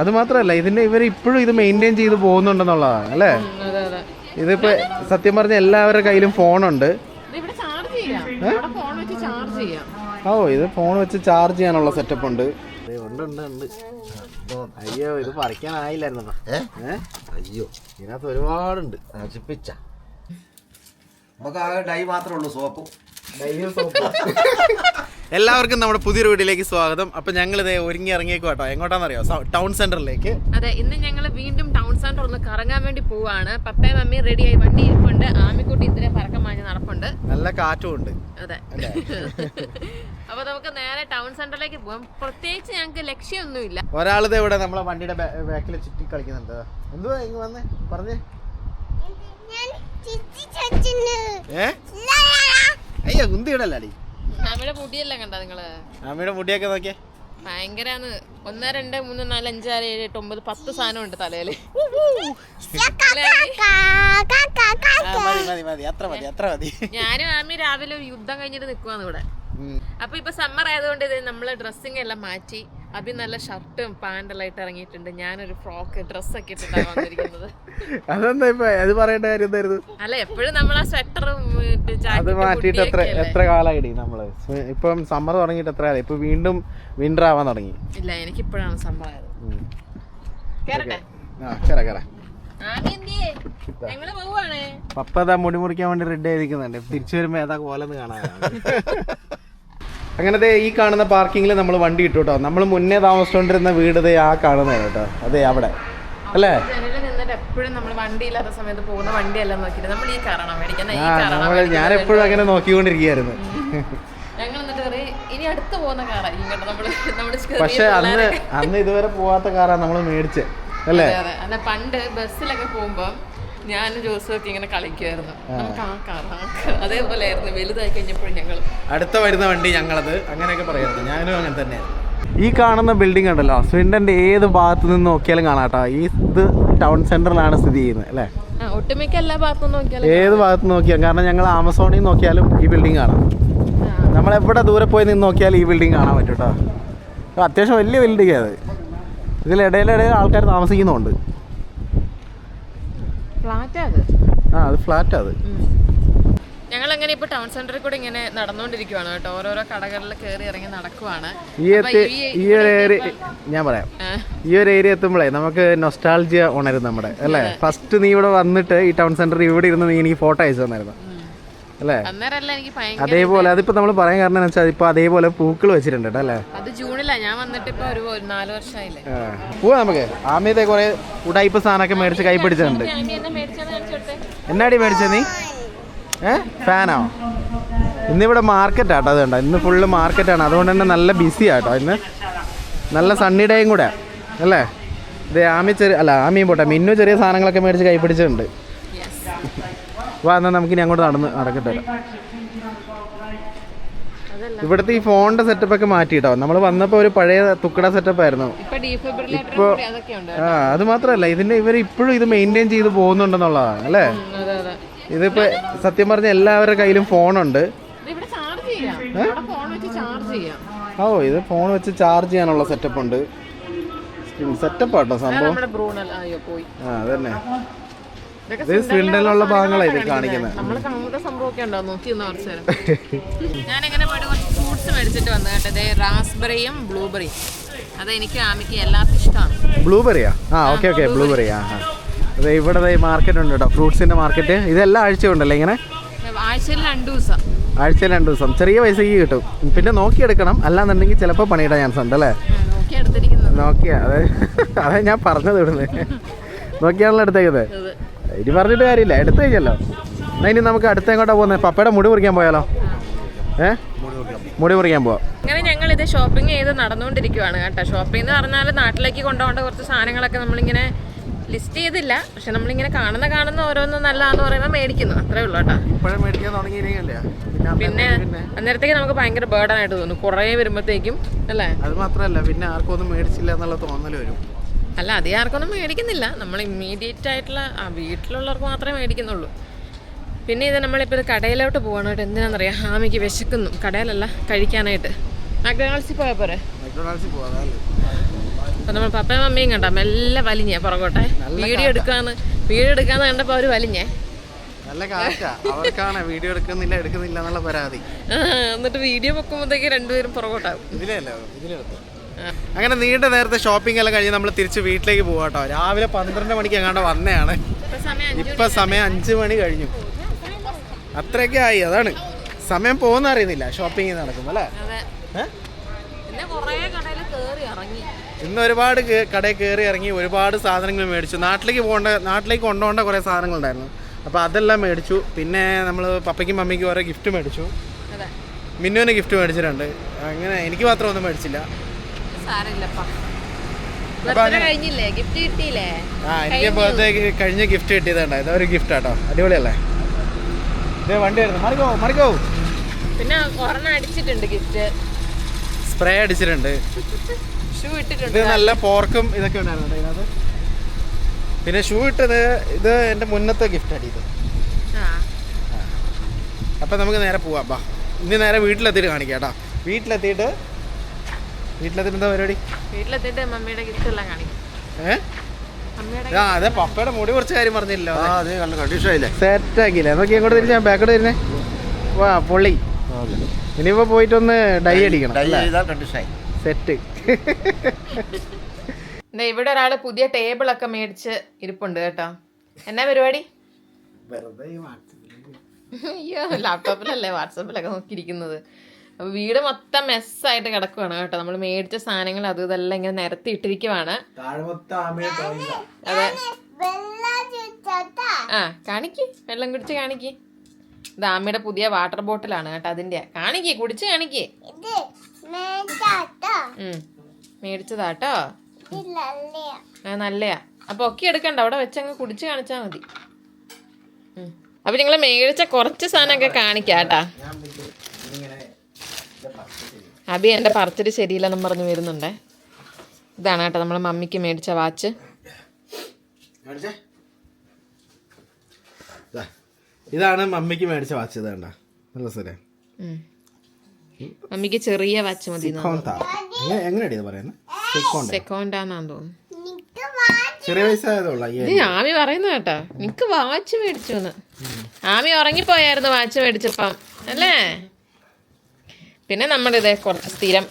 അത് മാത്രമല്ല ഇതിന്റെ ഇവർ ഇപ്പോഴും ഇത് മെയിന്റെയിൻ ചെയ്ത് പോകുന്നുണ്ടെന്നുള്ളതാണ് അല്ലേ? അതെ അതെ. ഇതിപ്പോ സത്യം പറഞ്ഞ എല്ലാവരുടെ കയ്യിലും ഫോണുണ്ട്. ഇത് ഇവിടെ ചാർജ് ചെയ്യാം ഫോൺ വെച്ച് ചാർജ് ചെയ്യാം. ഓ ഇത് ഫോൺ വെച്ച് ചാർജ് ചെയ്യാനുള്ള സെറ്റപ്പ് ഉണ്ട്. ഉണ്ട് ഉണ്ട് ഉണ്ട്. അയ്യോ ഇത് പറിക്കാനായില്ലായിരുന്നു അയ്യോ. ഇതിനകത്ത് ഒരുപാടുണ്ട്. നശിപ്പിച്ച. നമുക്ക് ആകെ ഡൈ മാത്രമേ ഉള്ളൂ സോപ്പും. എല്ലാവർക്കും നമ്മുടെ പുതിയൊരു വീട്ടിലേക്ക് സ്വാഗതം. അപ്പൊ ഞങ്ങൾ ഇതേ ഒരുങ്ങി ഇറങ്ങിയേക്കും കേട്ടോ. എങ്ങോട്ടാണെന്നറിയോ അറിയോ ടൗൺ സെന്ററിലേക്ക്. അതെ ഇന്ന് ഞങ്ങൾ വീണ്ടും ടൗൺ സെന്റർ ഒന്ന് കറങ്ങാൻ വേണ്ടി പോവാണ്. പപ്പയും മമ്മിയും റെഡിയായി വണ്ടി ഇരിപ്പുണ്ട്. ആമിക്കുട്ടി ഇത്രയും പറക്കം മാഞ്ഞ് നടപ്പുണ്ട്. നല്ല കാറ്റും ഉണ്ട്. അതെ. അപ്പൊ നമുക്ക് നേരെ ടൗൺ സെന്ററിലേക്ക് പോവാം. പ്രത്യേകിച്ച് ഞങ്ങൾക്ക് ലക്ഷ്യമൊന്നുമില്ല. ഒരാളിത് ഇവിടെ നമ്മളെ വണ്ടിയുടെ ബാക്കിൽ ചുറ്റി കളിക്കുന്നുണ്ട്. എന്തുവാ ഇങ്ങ് വന്നേ? പറഞ്ഞേ. ഏ? അയ്യോ കുന്തി ഇടല്ലടി നമ്മുടെ മുടിയെല്ലാം കണ്ട നിങ്ങൾ? അമ്മയുടെ മുടിയൊക്കെ നോക്കിയേ. ഭയങ്കരാന്ന്. ഒന്ന് രണ്ട് മൂന്ന് നാല് അഞ്ച് ആറ് ഏഴ് എട്ട് ഒമ്പത് പത്ത് സാധനം ഉണ്ട് തലയിൽ. മതി മതി മതി. അത്ര മതി അത്ര മതി. ഞാനും ആമി രാവിലെ ഒരു യുദ്ധം കഴിഞ്ഞിട്ട് നിക്കുവാന്ന് ഇവിടെ. അപ്പൊ ഇപ്പൊ സമ്മർ ആയതുകൊണ്ട് ഇത് നമ്മൾ ഡ്രസ്സിങ് എല്ലാം മാറ്റി അഭി നല്ല ഷർട്ടും പാന്റെല്ലാം ഇറങ്ങിയിട്ടുണ്ട്. ഞാനൊരു ഫ്രോക്ക് ഡ്രസ്സൊക്കെ ഇട്ടിട്ടാണ് വന്നിരിക്കുന്നത്. അതെന്താ ഇപ്പൊ? അത് പറയേണ്ട കാര്യം എന്തായിരുന്നു? അല്ല എപ്പോഴും നമ്മൾ ആ സ്വെറ്ററും അത് മാറ്റിയിട്ട് എത്ര എത്ര കാലമായിടി നമ്മൾ? ഇപ്പം സമ്മർ തുടങ്ങിയിട്ട് എത്ര കാലം ഇപ്പൊ വീണ്ടും വിന്റർ ആവാൻ തുടങ്ങി. ഇല്ല എനിക്കിപ്പോഴാണ് സമ്മർ ആയത്. പപ്പ അതാ മുടി മുറിക്കാൻ വേണ്ടി റെഡി ആയിരിക്കുന്നുണ്ട് തിരിച്ചു വരുമ്പോ ഏതാ കോലെന്ന് കാണാനാണ്. അങ്ങനത്തെ ഈ കാണുന്ന പാർക്കിങ്ങിൽ നമ്മൾ വണ്ടി ഇട്ടു കേട്ടോ. നമ്മൾ മുന്നേ താമസിച്ചുകൊണ്ടിരുന്ന വീട് ദേ ആ കാണുന്നതാണ് കേട്ടോ. അതെ അവിടെ. അല്ലേ? എപ്പോഴും നമ്മൾ സമയത്ത് പോകുന്ന വണ്ടിയെല്ലാം നോക്കിയിട്ട് നമ്മൾ ഈ കാരണം ഞാൻ എപ്പോഴും അങ്ങനെ നോക്കിക്കൊണ്ടിരിക്കുകയായിരുന്നു. എന്നിട്ട് ഇനി അടുത്ത് പോകുന്ന കാറായിരിക്കും കേട്ടോ നമ്മൾ നമ്മുടെ പക്ഷെ അന്ന് അന്ന് ഇതുവരെ പോവാത്ത കാറാണ് നമ്മൾ മേടിച്ചത് അല്ലേ പണ്ട് ബസ്സിലൊക്കെ പോകുമ്പോ ഞാനും ജോസഫൊക്കെ ഇങ്ങനെ കളിക്കുമായിരുന്നു നമുക്ക് ആ കാർ ആ അതേപോലെ ആയിരുന്നു വലുതായി കഴിഞ്ഞപ്പോഴും ഞങ്ങൾ അടുത്ത വരുന്ന വണ്ടി ഞങ്ങളത്. അങ്ങനെയൊക്കെ പറയുന്നത് ഞാനും അങ്ങനെ തന്നെയായിരുന്നു. ഈ കാണുന്ന ബിൽഡിംഗ് ഉണ്ടല്ലോ സ്വിൻഡന്റെ ഏത് ഭാഗത്ത് നിന്ന് നോക്കിയാലും കാണാട്ടോ. ഈ ഇത് ടൗൺ സെന്ററിലാണ് സ്ഥിതി ചെയ്യുന്നത് അല്ലേ? ഒട്ടുമിക്ക എല്ലാ ഭാഗത്തും നോക്കിയാലും ഏത് ഭാഗത്ത് നോക്കിയാൽ കാരണം ഞങ്ങൾ ആമസോണിൽ നോക്കിയാലും ഈ ബിൽഡിംഗ് കാണാം. നമ്മൾ എവിടെ ദൂരെ പോയി നിന്ന് നോക്കിയാലും ഈ ബിൽഡിംഗ് കാണാൻ പറ്റൂട്ടോ കേട്ടോ അത് അത്യാവശ്യം വലിയ ബിൽഡിംഗ് അത്. ഇതിലിടയിലിടയിൽ ആൾക്കാർ താമസിക്കുന്നുണ്ട്. ആ അത് ഫ്ലാറ്റ് അത്. ഞങ്ങൾ അങ്ങനെ ഇപ്പൊ ടൗൺ സെന്ററിൽ കൂടെ ഇങ്ങനെ നടന്നുകൊണ്ടിരിക്കുവാണ് കേട്ടോ. ഓരോരോ കടകളിൽ കയറി ഇറങ്ങി നടക്കുവാണ്. ഈ ഒരു ഏരിയ ഞാൻ പറയാം. ഈ ഒരു ഏരിയ എത്തുമ്പോഴേ നമുക്ക് നൊസ്റ്റാൾജിയ ഉണരും നമ്മുടെ അല്ലേ? ഫസ്റ്റ് നീ ഇവിടെ വന്നിട്ട് ഈ ടൗൺ സെന്ററിൽ ഇവിടെ ഇരുന്ന് നീ എനിക്ക് ഫോട്ടോ അയച്ചു തന്നായിരുന്നു. അല്ലേ? അന്നേരമല്ല എനിക്ക് ഭയങ്കര അതേപോലെ അതിപ്പോ നമ്മൾ പറയാൻ കാരണം എന്ന് വെച്ചാൽ ഇപ്പൊ അതേപോലെ പൂക്കൾ വെച്ചിട്ടുണ്ട് കേട്ടോ അല്ലേ? അത് ജൂണിലാ. ഞാൻ വന്നിട്ട് ഇപ്പൊ ഒരു നാല് വർഷമായില്ലേ. പോവാ നമുക്ക്. ആമയത്തെ കുറെ ഉടായ്പ സാധനമൊക്കെ മേടിച്ച് കൈ പിടിച്ചിട്ടുണ്ട് എന്നാടി മേടിച്ചത് നീ? ഏ? ഫാനോ? ഇന്നിവിടെ മാർക്കറ്റ് ആട്ടോ അത് കണ്ടോ? ഇന്ന് ഫുള്ള് മാർക്കറ്റാണ്. അതുകൊണ്ട് തന്നെ നല്ല ബിസി ആട്ടോ ഇന്ന്. നല്ല സണ്ണി ഡേയും കൂടെ അല്ലേ? ഇത് ആമി ചെറിയ അല്ല ആമിയും പോട്ടെ. മിന്നു ചെറിയ സാധനങ്ങളൊക്കെ മേടിച്ച് കൈ പിടിച്ചിട്ടുണ്ട് വാ എന്നാൽ നമുക്ക് ഇനി അങ്ങോട്ട് നടന്ന് നടക്കട്ടെ. ഇവിടുത്തെ ഈ ഫോണിന്റെ സെറ്റപ്പ് ഒക്കെ മാറ്റി കേട്ടോ നമ്മൾ വന്നപ്പോൾ ഒരു പഴയ തുക്കട സെറ്റപ്പ് ആയിരുന്നു. ഇപ്പൊ ആ അത് മാത്രമല്ല ഇതിന്റെ ഇവർ ഇപ്പോഴും ഇത് മെയിന്റെയിൻ ചെയ്ത് പോകുന്നുണ്ടെന്നുള്ളതാണ് അല്ലേ? ഇതിപ്പോ സത്യം പറഞ്ഞ എല്ലാവരുടെ കയ്യിലും ഫോണുണ്ട്. ഓ ഇത് ഫോൺ വെച്ച് ചാർജ് ചെയ്യാനുള്ള സെറ്റപ്പ് ഉണ്ട്. സെറ്റപ്പ് ആട്ടോ സംഭവം. ആ അതന്നെ. ഇത് ഭാഗങ്ങളാണ് ഇത് കാണിക്കുന്നത്. സംഭവമൊക്കെ ഉണ്ടോ? നോക്കി ഒന്ന് കുറച്ച് നേരം ഞാൻ എങ്ങനെ പോയിട്ട് കുറച്ച് ഫ്രൂട്ട്സ് മേടിച്ചിട്ട് വന്നു കേട്ടോ. ഇതേ റാസ്ബെറിയും ബ്ലൂബെറിയും അത് എനിക്ക് ആമിക്ക് എല്ലാവർക്കും ഇഷ്ടമാണ്. ബ്ലൂബെറിയാ ആ ഓക്കെ ഓക്കെ ബ്ലൂബെറി ആ ആ. അതെ ഇവിടെ മാർക്കറ്റ് ഉണ്ട് കേട്ടോ. ഫ്രൂട്ട്സിന്റെ മാർക്കറ്റ് ഇതെല്ലാം ആഴ്ച ഉണ്ടല്ലേ ഇങ്ങനെ? ആഴ്ചയിൽ രണ്ടു ദിവസം. ആഴ്ചയിൽ രണ്ട് ദിവസം. ചെറിയ പൈസക്ക് കിട്ടും. പിന്നെ നോക്കിയെടുക്കണം. അല്ലാന്നുണ്ടെങ്കിൽ ചിലപ്പോൾ പണിയിടാൻ ചാൻസ് ഉണ്ട് അല്ലേ? നോക്കിയാ അതെ. അതെ ഞാൻ പറഞ്ഞത് ഇവിടുന്ന്. നോക്കിയാണല്ലോ എടുത്തേക്കത്. ഇനി പറഞ്ഞിട്ട് കാര്യമില്ല എടുത്തു കഴിഞ്ഞല്ലോ. എന്നാ ഇനി നമുക്ക് അടുത്ത എങ്ങോട്ടാ പോകുന്നത് പപ്പയുടെ മുടി മുറിക്കാൻ പോയാലോ? ഏ? മുടി മുറിക്കാൻ പോവാം. അങ്ങനെ ഞങ്ങൾ ഇത് ഷോപ്പിംഗ് ചെയ്ത് നടന്നുകൊണ്ടിരിക്കുവാണ് കേട്ടോ. ഷോപ്പിംഗ് എന്ന് പറഞ്ഞാൽ നാട്ടിലേക്ക് കൊണ്ടുപോകേണ്ട കുറച്ച് സാധനങ്ങളൊക്കെ നമ്മളിങ്ങനെ ലിസ്റ്റ് ചെയ്തില്ല. പക്ഷെ നമ്മളിങ്ങനെ കാണുന്ന കാണുന്ന ഓരോന്നും നല്ലതാന്ന് പറയുമ്പോൾ മേടിക്കുന്നു. അത്രേ ഉള്ളൂ കേട്ടോ. ഇപ്പോഴും മേടിക്കാൻ തുടങ്ങിയില്ലേ പിന്നെ അന്നേരത്തേക്ക് നമുക്ക് ഭയങ്കര ബേർഡൻ ആയിട്ട് തോന്നും. കുറേ വരുമ്പോഴത്തേക്കും അല്ലേ? അത് മാത്രമല്ല പിന്നെ ആർക്കും ഒന്നും മേടിച്ചില്ല എന്നുള്ള തോന്നൽ വരും. അല്ല അധികം ആർക്കൊന്നും മേടിക്കുന്നില്ല. നമ്മൾ ഇമ്മീഡിയറ്റ് ആയിട്ടുള്ള ആ വീട്ടിലുള്ളവർക്ക് മാത്രമേ മേടിക്കുന്നുള്ളൂ. പിന്നെ ഇത് നമ്മളിപ്പോൾ ഇത് കടയിലോട്ട് പോകണം കേട്ടോ എന്തിനാണെന്നറിയാം ഹാമിക്ക് വിശക്കുന്നു. കടയിലല്ല കഴിക്കാനായിട്ട്. മക്ഡൊണാൾഡ്സിൽ പോയാൽ പോരെ? അപ്പം നമ്മൾ പപ്പയും മമ്മിയും കണ്ട? മെല്ലെ വലിഞ്ഞ പുറകോട്ടെ. വീഡിയോ എടുക്കാന്ന് വീഡിയോ എടുക്കാന്ന് കണ്ടപ്പോൾ അവർ വലിഞ്ഞേ. നല്ല അവർക്കാണ് വീഡിയോ എടുക്കുന്നില്ല എടുക്കുന്നില്ല എന്നുള്ള പരാതി. എന്നിട്ട് വീഡിയോ വെക്കുമ്പോഴത്തേക്ക് രണ്ടുപേരും പുറകോട്ടാവും. ഇതിലല്ലോ ഇതിലെടുത്തു അങ്ങനെ നീണ്ട നേരത്തെ ഷോപ്പിംഗ് എല്ലാം കഴിഞ്ഞ് നമ്മൾ തിരിച്ച് വീട്ടിലേക്ക് പോകാം കേട്ടോ രാവിലെ പന്ത്രണ്ട് മണിക്ക് എങ്ങാണ്ട് വന്നതാണ് ഇപ്പൊ സമയം അഞ്ച് മണി കഴിഞ്ഞു. അത്രയൊക്കെ ആയി അതാണ്. സമയം പോകുന്ന അറിയുന്നില്ല ഷോപ്പിംഗ് നടക്കും അല്ലേ? ഇന്ന് ഒരുപാട് കടയിൽ കയറി ഇറങ്ങി ഒരുപാട് സാധനങ്ങൾ മേടിച്ചു. നാട്ടിലേക്ക് പോകേണ്ട നാട്ടിലേക്ക് കൊണ്ടുപോകേണ്ട കുറേ സാധനങ്ങളുണ്ടായിരുന്നു അപ്പോൾ അതെല്ലാം മേടിച്ചു. പിന്നെ നമ്മൾ പപ്പയ്ക്കും മമ്മിക്കും ഓരോ ഗിഫ്റ്റ് മേടിച്ചു. മിന്നുവിന് ഗിഫ്റ്റ് മേടിച്ചിട്ടുണ്ട്. അങ്ങനെ എനിക്ക് മാത്രം ഒന്നും മേടിച്ചില്ല. സാരമില്ലപ്പാ. കഴിഞ്ഞില്ലേ? ഗിഫ്റ്റ് കിട്ടിയില്ലേ? ആ എനിക്ക് ബർത്ത്ഡേ കഴിഞ്ഞ ഗിഫ്റ്റ് കിട്ടിയതുണ്ട് ഒരു ഗിഫ്റ്റ് ആട്ടോ. അടിപൊളിയല്ലേ? ഇതേ വണ്ടി വരുന്നു മറിക്കോ മറിക്കോ. പിന്നെ ഒരെണ്ണം അടിച്ചിട്ടുണ്ട് ഗിഫ്റ്റ്. സ്പ്രേ അടിച്ചിട്ടുണ്ട്. ഷൂ ഇത് ഇട്ടിട്ടുണ്ട് നല്ല പോർക്കും ഇതൊക്കെ ഉണ്ടായിരുന്നു ഇതിനകത്ത്. പിന്നെ ഷൂ ഇട്ടത് ഇത് എന്റെ മുന്നത്തെ ഗിഫ്റ്റ് അടിയത് അപ്പം നമുക്ക് നേരെ പോവാം. ബാ. ഇനി നേരെ വീട്ടിലെത്തിയിട്ട് കാണിക്കാം കേട്ടോ. വീട്ടിലെത്തിയിട്ട് വീട്ടിലെത്തിയിട്ട് എന്താ പരിപാടി? വീട്ടിലെത്തിട്ട് മമ്മിയുടെ ഗിഫ്റ്റ് എല്ലാം കാണിക്കും. ആ അതെ പപ്പയുടെ മുടി കുറച്ച് കാര്യം പറഞ്ഞില്ലോ ആ അതെ കണ്ടീഷൻ ആയില്ലേ? സെറ്റ് ആക്കിയില്ലേ? നോക്കി എങ്ങോട്ട് തിരിഞ്ഞാ ബാക്കോട്ട് തിരിഞ്ഞേ വാ പൊള്ളി. ഇനിയിപ്പോ പോയിട്ടൊന്ന് ഡൈ അടിക്കണം ഡൈ ചെയ്താൽ കണ്ടീഷൻ ആയി. സെറ്റ് ദേ ഇവിടെ ഒരാൾ പുതിയ ടേബിൾ ഒക്കെ മേടിച്ച് ഇരിപ്പുണ്ട് കേട്ടോ. എന്നാ പരിപാടി? അയ്യോ ലാപ്ടോപ്പിലല്ലേ വാട്സാപ്പിലൊക്കെ നോക്കിയിരിക്കുന്നത്? അപ്പൊ വീട് മൊത്തം മെസ്സായിട്ട് കിടക്കുവാണ് കേട്ടോ. നമ്മൾ മേടിച്ച സാധനങ്ങൾ അതും ഇതെല്ലാം ഇങ്ങനെ നിരത്തി ഇട്ടിരിക്കുവാണ് അതെ. ആ കാണിക്ക്. വെള്ളം കുടിച്ച് കാണിക്ക്. ഇത് ആമ്മയുടെ പുതിയ വാട്ടർ ബോട്ടിലാണ് കേട്ടോ അതിന്റെ കാണിക്ക് കുടിച്ച് കാണിക്ക്. മേടിച്ചതാട്ടോ ആ നല്ലയാ. അപ്പൊ ഒക്കെ എടുക്കണ്ട. അവിടെ വെച്ചങ്ങ് കുടിച്ച് കാണിച്ചാ മതി. ഉം. അപ്പൊ നിങ്ങൾ മേടിച്ച കുറച്ച് സാധനമൊക്കെ കാണിക്കാട്ടാ. അബി എന്റെ പറിച്ചിട്ട് ശരിയില്ലെന്നും പറഞ്ഞ് വരുന്നുണ്ടേ. ഇതാണ് കേട്ടോ നമ്മളെ മമ്മിക്ക് മേടിച്ച വാച്ച്. ഇതാണ് മമ്മിക്ക് മേടിച്ച വാച്ച് ഇതാണ്ട നല്ല സാറേ മമ്മിക്ക് ചെറിയ വാച്ച് മതി എങ്ങനെയാടി ഇത് പറയുന്നത് സെക്കോണ്ടാന്നാന്ന് തോന്നുന്നു. ചെറിയ വയസ്സായതുള്ള ആമി പറയുന്ന കേട്ടോ. നിനക്ക് വാച്ച് മേടിച്ചു ആമി ഉറങ്ങിപ്പോയായിരുന്നു വാച്ച് മേടിച്ചപ്പം. അല്ലേ? പിന്നെ നമ്മുടെ ഇതേ കുറച്ച് സ്ഥിരം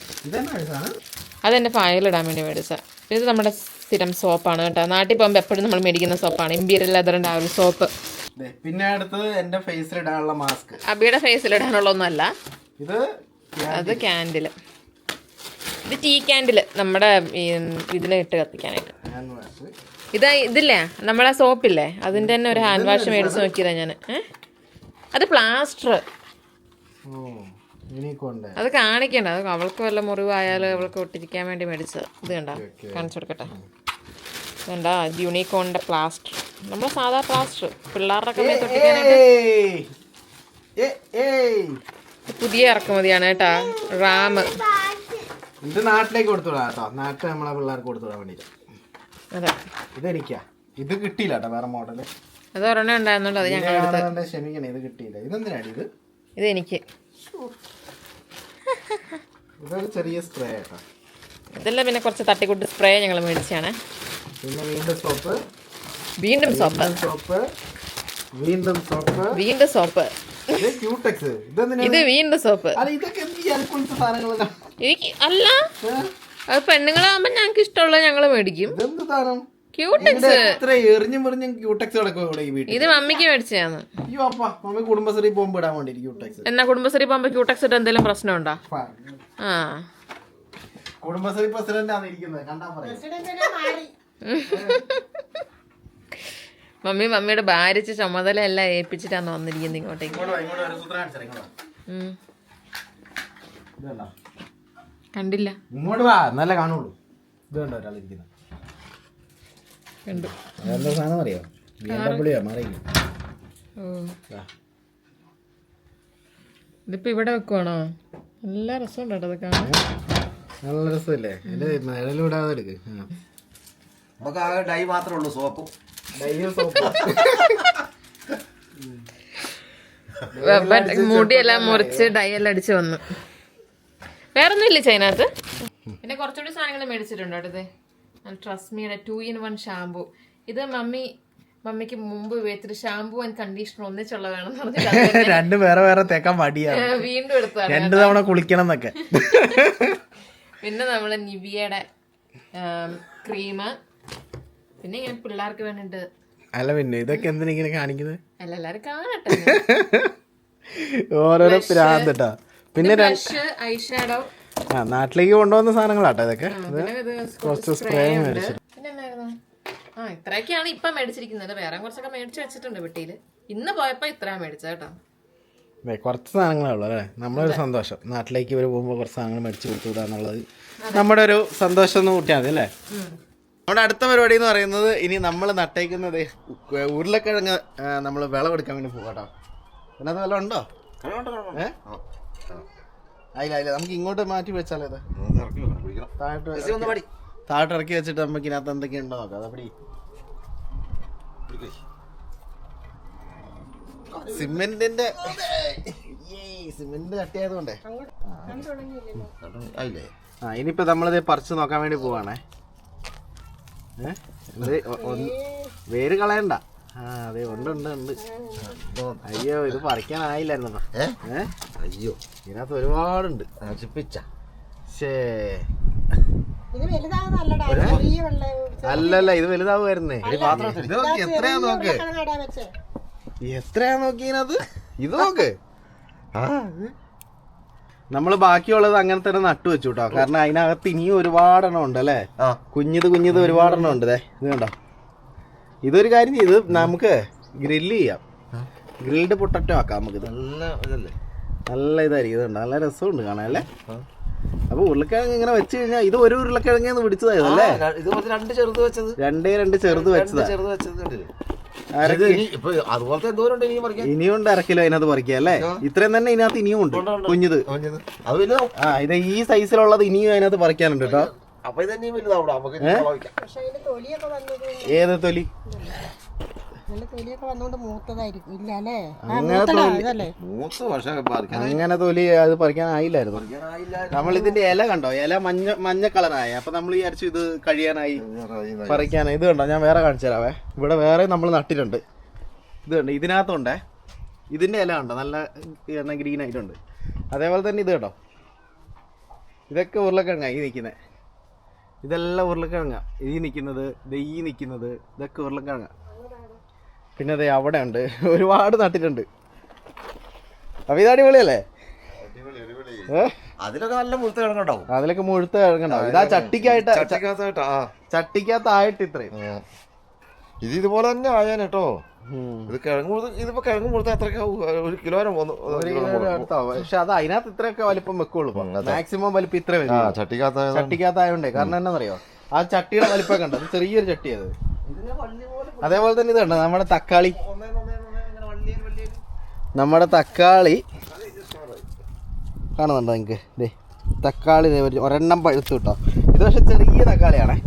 അതെന്റെ ഫയലിടാൻ വേണ്ടി മേടിച്ച ഇത് നമ്മുടെ സ്ഥിരം സോപ്പാണ് കേട്ടോ. നാട്ടിൽ പോകുമ്പോൾ എപ്പോഴും നമ്മൾ മേടിക്കുന്ന സോപ്പാണ്. ഇമ്പീരിയൽ ലെതറിന്റെ ആ ഒരു സോപ്പ്. പിന്നെ അടുത്തത് എന്റെ ഫേസിൽ ഇടാനുള്ള മാസ്ക്. അബിയുടെ ഫേസിൽ ഒന്നല്ല ഇത് അത് ക്യാൻഡിൽ ഇത് ടീ ക്യാൻഡിൽ നമ്മുടെ ഇതിന് ഇട്ട് കത്തിക്കാനായിട്ട്. ഇത് ഇതില്ലേ? നമ്മളെ സോപ്പില്ലേ? അതിന്റെ തന്നെ ഒരു ഹാൻഡ് വാഷ് മേടിച്ച് നോക്കിയതാ ഞാൻ അത് പ്ലാസ്റ്റർ. അത് കാണിക്കണ്ട. അത് അവൾക്ക് വല്ല മുറിവായാലും അവൾക്ക് ഒട്ടിരിക്കാൻ വേണ്ടി മേടിച്ചത്. ഇത് കണ്ട? കാണിച്ചു കൊടുക്കട്ടെ. വേണ്ട ഇത് യൂണിക്കോണിന്റെ പ്ലാസ്റ്റർ നമ്മൾ സാധാ പ്ലാസ്റ്റർ പിള്ളേരുടെ ഒക്കെ. ഇത് പുതിയ ഇറക്കുമതിയാണ് കേട്ടാ. റാം. ഇത് നാട്ടിലേക്ക് കൊടുത്തുവിടാം കേട്ടോ. നാട്ടിൽ നമ്മളെ പിള്ളേർക്ക് കൊടുത്തുവിടാൻ വേണ്ടിയിട്ട്. അതെ. ഇതെനിക്കാ. ഇത് കിട്ടിയില്ല കേട്ടോ വേറെ മോഡൽ. അത് ഒരെണ്ണം ഉണ്ടായിരുന്നുണ്ട് അത് ഞങ്ങൾ ക്ഷമിക്കണേ ഇത് കിട്ടിയില്ല. ഇതെന്തിനാടി ഇത്? ഇത് എനിക്ക് ഇതൊരു ചെറിയ സ്പ്രേ കേട്ടോ ഇതെല്ലാം പിന്നെ കുറച്ച് തട്ടിക്കൂട്ട് സ്പ്രേ ഞങ്ങൾ മേടിച്ചാണ്. പിന്നെ വീണ്ടും സോപ്പ് വീണ്ടും സോപ്പ് സോപ്പ് വീണ്ടും സോപ്പ് വീണ്ടും സോപ്പ് ഇത് വീണ്ടും സോപ്പ് എനിക്ക് അല്ല. അത് പെണ്ണുങ്ങളാകുമ്പോ ഞങ്ങൾക്ക് ഇഷ്ടമുള്ള ഞങ്ങൾ മേടിക്കും. എത്ര എറിഞ്ഞും എറിഞ്ഞും കിടക്കും ഇവിടെ ഈ വീട്ടിൽ ഇത് മമ്മിക്ക് മേടിച്ചതാണ്. അയ്യോ അപ്പ. മമ്മി കുടുംബശ്രീ ഇടാൻ വേണ്ടി എന്നാ കുടുംബശ്രീ പോകുമ്പോ ക്യൂടെക്സ് ഇട്ട് എന്തെങ്കിലും പ്രശ്നമുണ്ടോ? ആ. കുടുംബശ്രീ പ്രസിഡന്റ് ആണ് ഇരിക്കുന്നത്. കണ്ടാ പറയാം. മമ്മി മമ്മിയുടെ ഭാരിച്ച ചുമതല എല്ലാം ഏൽപ്പിച്ചിട്ടാണ് വന്നിരിക്കുന്നത് ഇങ്ങോട്ടേക്ക് കണ്ടില്ല. ഇങ്ങോട്ട് വാ, ഇങ്ങോട്ട് കാണുള്ളൂ. ഇത് സൂത്രം കാണിച്ചു തരാം, ഇങ്ങോട്ട് വാ. ഉം. ഇത് കണ്ടോ? കണ്ടില്ല ഇങ്ങോട്ട് വാ എന്നാലേ കാണുള്ളൂ ഇത് കണ്ടോ ഒരാൾ ഇരിക്കുന്നത് സാധനം അറിയോ? ബി എം ഡബ്ല്യു മാറി ഓ. ഇതിപ്പോ ഇവിടെ വെക്കുവാണോ? നല്ല രസമുണ്ട് കേട്ടോ ഇത് കാണാൻ. നല്ല രസമല്ലേ? എന്റെ നിഴൽ വിടാതെ എടുക്ക്. നമുക്ക് ആകെ ഡൈ മാത്രമേ ഉള്ളൂ സോപ്പും. വെബ് മുടിയെല്ലാം മുറിച്ച് ഡൈ എല്ലാം അടിച്ച് വന്നു. വേറൊന്നും ഇല്ല ചൈനകത്ത് പിന്നെ കുറച്ചുകൂടി സാധനങ്ങൾ മേടിച്ചിട്ടുണ്ടോ കേട്ടോ ഇത് ട്രസ്മിയുടെ ടു ഇൻ വൺ ഷാംപൂ ഇത് മമ്മി മമ്മിക്ക് മുമ്പ് ഉപയോഗിച്ചിട്ട് ഷാംപൂ ആൻഡ് കണ്ടീഷണർ ഒന്നിച്ചുള്ള വേണം പറഞ്ഞിട്ട് രണ്ട് വേറെ വേറെ തേക്കാൻ മടിയാണ് വീണ്ടും എടുത്താണ് രണ്ട് തവണ കുളിക്കണം എന്നൊക്കെ. പിന്നെ നമ്മൾ നിവിയയുടെ ക്രീം പിന്നെ ഇങ്ങനെ പിള്ളേർക്ക് വേണ്ടിട്ട് അല്ല പിന്നെ ഇതൊക്കെ എന്തിനാ ഇങ്ങനെ കാണിക്കുന്നത് അല്ല എല്ലാരും കാണട്ടെ. ഓരോരോ പ്രാന്തട്ടാ പിന്നെ ഐഷാഡോ ആ നാട്ടിലേക്ക് കൊണ്ടുവന്ന സാധനങ്ങളാട്ടോ ഇതൊക്കെ. ഇത് കുറച്ച് സ്പ്രേ മേടിച്ചു ആ ഇത്രയൊക്കെയാണ് ഇപ്പൊ മേടിച്ചിരിക്കുന്നത്. വേറെ കുറച്ചൊക്കെ മേടിച്ചു വെച്ചിട്ടുണ്ട് വീട്ടിൽ ഇന്ന് പോയപ്പോ ഇത്ര മേടിച്ചത് കേട്ടോ. ദേ, കുറച്ച് സാധനങ്ങളേ ഉള്ളൂ അല്ലേ? നമ്മളൊരു സന്തോഷം. നാട്ടിലേക്ക് ഇവർ പോകുമ്പോൾ കുറച്ച് സാധനങ്ങൾ മേടിച്ച് കൊടുത്തുവിടുക എന്നുള്ളത്. നമ്മുടെ ഒരു സന്തോഷം എന്ന് കൂട്ടിയാൽ മതി അല്ലേ? നമ്മുടെ അടുത്ത പരിപാടി എന്ന് പറയുന്നത് ഇനി നമ്മൾ നട്ടേക്കുന്നത് ഉരുളക്കിഴങ്ങ് നമ്മൾ വിളവെടുക്കാൻ വേണ്ടി പോകാട്ടോ അതിനകത്ത് വല്ലതും ഉണ്ടോ? ഏ? അതില്ല അതില്ല നമുക്ക് ഇങ്ങോട്ട് മാറ്റി വെച്ചാലേ താഴോട്ട് ഇറക്കി- താഴോട്ട് ഇറക്കി വെച്ചിട്ട് നമുക്ക് ഇതിനകത്ത് എന്തൊക്കെയുണ്ടോ നോക്കാം. അതപ്പടി. സിമെന്റിന്റെ സിമെന്റ് കട്ടിയായതുകൊണ്ടേ ആ ഇനിയിപ്പോ നമ്മളിത് പറിച്ചു നോക്കാൻ വേണ്ടി പോവാണേ. ഏ? ഇത് വേര് കളയണ്ട. അതെ ഉണ്ട് ഉണ്ട് ഉണ്ട്. അയ്യോ ഇത് പറിക്കാനായില്ലായിരുന്നു ഏ? അയ്യോ. ഇതിനകത്ത് ഒരുപാടുണ്ട്. നശിപ്പിച്ച. ശേ അല്ലല്ല ഇത് വലുതാവുമായിരുന്നേ. എത്രയാ നോക്ക്? എത്രയാ നോക്കി ഇതിനകത്ത്? ഇത് നോക്ക്. നമ്മൾ ബാക്കിയുള്ളത് അങ്ങനെ തന്നെ നട്ടു വെച്ചു കേട്ടോ. കാരണം അതിനകത്ത് ഇനിയും ഒരുപാടെണ്ണം ഉണ്ട് അല്ലേ? ആ. കുഞ്ഞത് കുഞ്ഞത് ഒരുപാടെണ്ണം ഉണ്ട് ഇത് കണ്ടോ? ഇതൊരു കാര്യം ചെയ്ത് നമുക്ക് ഗ്രില്ല് ചെയ്യാം. ഗ്രിൽഡ് പൊട്ടറ്റോ ആക്കാം നമുക്ക്. നല്ല ഇതല്ലേ? നല്ല ഇതായിരിക്കും. ഇതുണ്ട്. നല്ല രസമുണ്ട് കാണാൻ അല്ലേ? അപ്പൊ ഉരുളക്കിഴങ്ങ് ഇങ്ങനെ വെച്ച് കഴിഞ്ഞാൽ ഇത് ഒരു പിടിച്ചതായതല്ലേ ഇത് മറ്റേ രണ്ട് ചെറുത് വെച്ചത്. രണ്ടേ രണ്ട് ചെറുത് വെച്ചതാ. ചെറുത് വെച്ചത് ഇനിയുണ്ട് അര ഇത് കിലോ അതിനകത്ത് പറിക്കുക അല്ലേ? ഇത്രയും തന്നെ ഇതിനകത്ത് ഇനിയും ഉണ്ട്. കുഞ്ഞത്. ആ ഇത് ഈ സൈസിലുള്ളത് ഇനിയും അതിനകത്ത് പറിക്കാനുണ്ട് കേട്ടോ അപ്പൊ ഇത് തന്നെയും വലുതാവും നമുക്ക് ഏത് തൊലി? അങ്ങനെ തൊലി- അത് പറിക്കാനായില്ലായിരുന്നു പറിക്കാനായില്ല. നമ്മൾ ഇതിന്റെ ഇല കണ്ടോ? ഇല മഞ്ഞ മഞ്ഞ കളറായി. അപ്പൊ നമ്മൾ വിചാരിച്ചു ഇത് കഴിയാനായി. പറിക്കാനായി ഇത് കണ്ടോ? ഞാൻ വേറെ കാണിച്ചു തരാവേ. ഇവിടെ വേറെ നമ്മൾ നട്ടിട്ടുണ്ട്. ഇത് കണ്ടോ? ഇതിനകത്തുണ്ടേ. ഇതിന്റെ ഇല കണ്ടോ? നല്ല ഗ്രീൻ ആയിട്ടുണ്ട്. അതേപോലെ തന്നെ ഇത് കണ്ടോ? ഇതൊക്കെ ഉരുളക്കിഴങ്ങായി നിൽക്കുന്നേ. നിൽക്കുന്നത് ഇതെല്ലാം ഉരുളക്കിഴങ്ങ. ഈ നിൽക്കുന്നത് ഇത് ഈ നിൽക്കുന്നത് ഇതൊക്കെ ഉരുളക്കിഴങ്ങ. പിന്നെ അതെ അവിടെ ഉണ്ട് ഒരുപാട് നട്ടിട്ടുണ്ട്. അപ്പൊ ഇത് അടിപൊളിയല്ലേ? അതിലൊക്കെ നല്ല മുഴുത്ത കിഴങ്ങുണ്ടാവും. അതിലൊക്കെ മുഴുത്ത കിഴങ്ങുണ്ടാവും. ഇതാ ചട്ടിക്കായിട്ട് ചട്ടിക്കകത്തായിട്ട് ആ. ചട്ടിക്കകത്തായിട്ട് ഇത്രയും. ഇത് ഇതുപോലെ തന്നെ ആയാൻ കേട്ടോ. ഇത് കിഴങ്ങ് മുഴുത്ത ഇതിപ്പോ കിഴങ്ങ് മുഴുത്ത എത്രക്കാവും ഒരു അടുത്താവും. പക്ഷെ അത് അതിനകത്ത് ഇത്രയൊക്കെ വലിപ്പം വെക്കുള്ളൂ. മാക്സിമം വലിപ്പം ഇത്ര ചട്ടിക്കകത്തായ ചട്ടിക്കകത്തായോണ്ടേ. കാരണം എന്നാന്നറിയോ? ആ ചട്ടിയുടെ വലിപ്പം കണ്ടോ അത് ചെറിയൊരു ചട്ടി അത് അതേപോലെ തന്നെ ഇത് കണ്ടോ നമ്മുടെ തക്കാളി. നമ്മുടെ തക്കാളി. കാണുന്നുണ്ടോ നിങ്ങൾക്ക് ദേ തക്കാളി ദേ ഒരെണ്ണം പഴുത്തു കിട്ടോ. ഇത് പക്ഷെ ചെറിയ തക്കാളിയാണേ.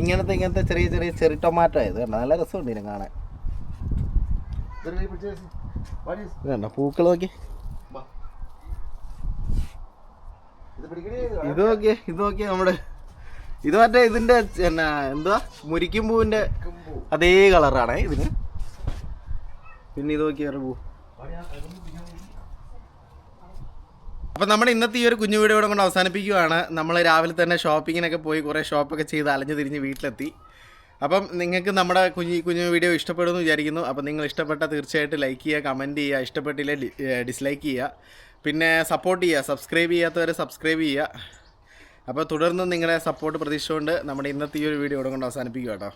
ഇങ്ങനത്തെ ഇങ്ങനത്തെ ചെറിയ ചെറിയ ചെറി ടൊമാറ്റോ ഇത് കണ്ടോ? നല്ല രസമുണ്ട് ഇതിനെ കാണാൻ. കണ്ടോ പൂക്കൾ നോക്കി ഇത് നോക്കിയേ ഇത് നോക്കിയേ നമ്മുടെ ഇത് മറ്റേ ഇതിന്റെ എന്നാ എന്താ മുരിക്കും പൂവിന്റെ അതേ കളറാണ് ഇതിന്. പിന്നെ ഇത് നോക്കിയ പൂ. അപ്പം നമ്മുടെ ഇന്നത്തെ ഈ ഒരു കുഞ്ഞു വീഡിയോ കൊണ്ട് അവസാനിപ്പിക്കുകയാണ് നമ്മൾ രാവിലെ തന്നെ ഷോപ്പിങ്ങിനൊക്കെ പോയി കുറേ ഷോപ്പൊക്കെ ചെയ്ത് അലഞ്ഞു തിരിഞ്ഞ് വീട്ടിലെത്തി. അപ്പം നിങ്ങൾക്ക് നമ്മുടെ കുഞ്ഞു കുഞ്ഞു വീഡിയോ ഇഷ്ടപ്പെടുമെന്ന് വിചാരിക്കുന്നു. അപ്പം നിങ്ങൾ ഇഷ്ടപ്പെട്ട തീർച്ചയായിട്ടും ലൈക്ക് ചെയ്യുക കമന്റ് ചെയ്യുക ഇഷ്ടപ്പെട്ടില്ല ഡിസ്ലൈക്ക് ചെയ്യുക. പിന്നെ സപ്പോർട്ട് ചെയ്യുക സബ്സ്ക്രൈബ് ചെയ്യാത്തവരെ സബ്സ്ക്രൈബ് ചെയ്യുക. അപ്പോൾ തുടർന്ന് നിങ്ങളുടെ സപ്പോർട്ട് പ്രതീക്ഷിച്ചുകൊണ്ട് നമ്മുടെ ഇന്നത്തെ ഈ ഒരു വീഡിയോ ഇവിടെ കൊണ്ട് അവസാനിപ്പിക്കുക കേട്ടോ.